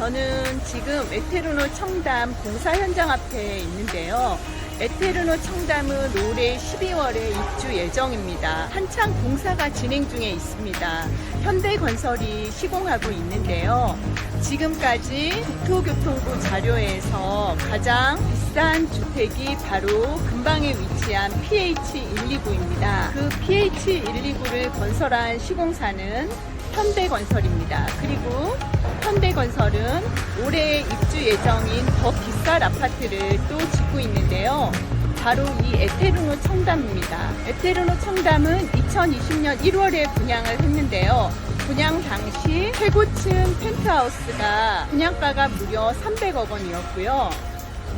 저는 지금 에테르노 청담 공사 현장 앞에 있는데요. 에테르노 청담은 올해 12월에 입주 예정입니다. 한창 공사가 진행 중에 있습니다. 현대건설이 시공하고 있는데요. 지금까지 국토교통부 자료에서 가장 비싼 주택이 바로 근방에 위치한 PH129입니다. 그 PH129를 건설한 시공사는 현대건설입니다. 그리고 현대건설은 올해 입주 예정인 더 비쌀 아파트를 또 짓고 있는데요. 바로 이 에테르노 청담입니다. 에테르노 청담은 2020년 1월에 분양을 했는데요. 분양 당시 최고층 펜트하우스가 분양가가 무려 300억 원이었고요.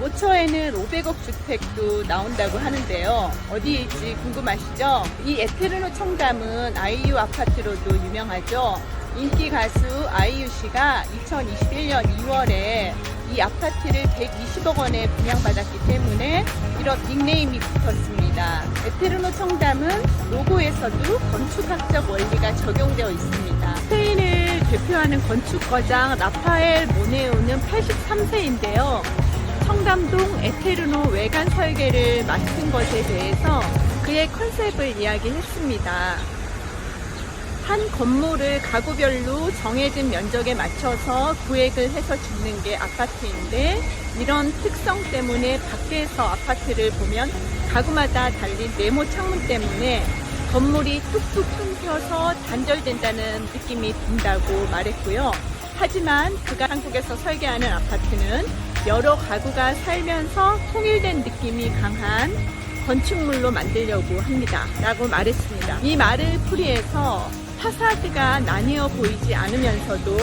모처에는 500억 주택도 나온다고 하는데요. 어디에 있지 궁금하시죠? 이 에테르노 청담은 아이유 아파트로도 유명하죠. 인기 가수 아이유 씨가 2021년 2월에 이 아파트를 120억 원에 분양받았기 때문에 이런 닉네임이 붙었습니다. 에테르노 청담은 로고에서도 건축학적 원리가 적용되어 있습니다. 스페인을 대표하는 건축거장 라파엘 모네오는 83세인데요. 청담동 에테르노 외관 설계를 맡은 것에 대해서 그의 컨셉을 이야기했습니다. 한 건물을 가구별로 정해진 면적에 맞춰서 구획을 해서 짓는 게 아파트인데 이런 특성 때문에 밖에서 아파트를 보면 가구마다 달린 네모 창문 때문에 건물이 뚝뚝 끊겨서 단절된다는 느낌이 든다고 말했고요. 하지만 그가 한국에서 설계하는 아파트는 여러 가구가 살면서 통일된 느낌이 강한 건축물로 만들려고 합니다. 라고 말했습니다. 이 말을 풀이해서 파사드가 나뉘어 보이지 않으면서도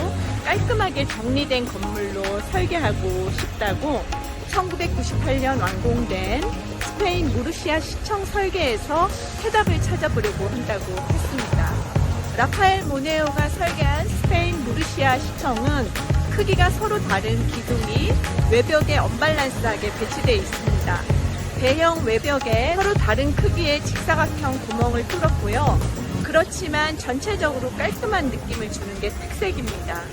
깔끔하게 정리된 건물로 설계하고 싶다고 1998년 완공된 스페인 무르시아 시청 설계에서 해답을 찾아보려고 한다고 했습니다. 라파엘 모네오가 설계한 스페인 무르시아 시청은 크기가 서로 다른 기둥이 외벽에 언밸런스하게 배치되어 있습니다. 대형 외벽에 서로 다른 크기의 직사각형 구멍을 뚫었고요. 그렇지만 전체적으로 깔끔한 느낌을 주는 게 특색입니다.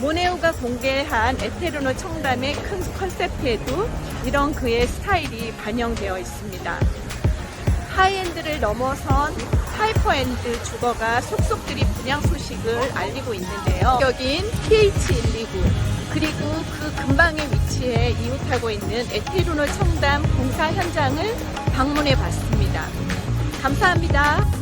모네오가 공개한 에테르노 청담의 큰 컨셉트에도 이런 그의 스타일이 반영되어 있습니다. 하이엔드를 넘어선 하이퍼엔드 주거가 속속들이 분양 소식을 알리고 있는데요. 여긴 PH129 그리고 그 근방에 위치해 이웃하고 있는 에테르노 청담 공사 현장을 방문해 봤습니다. 감사합니다.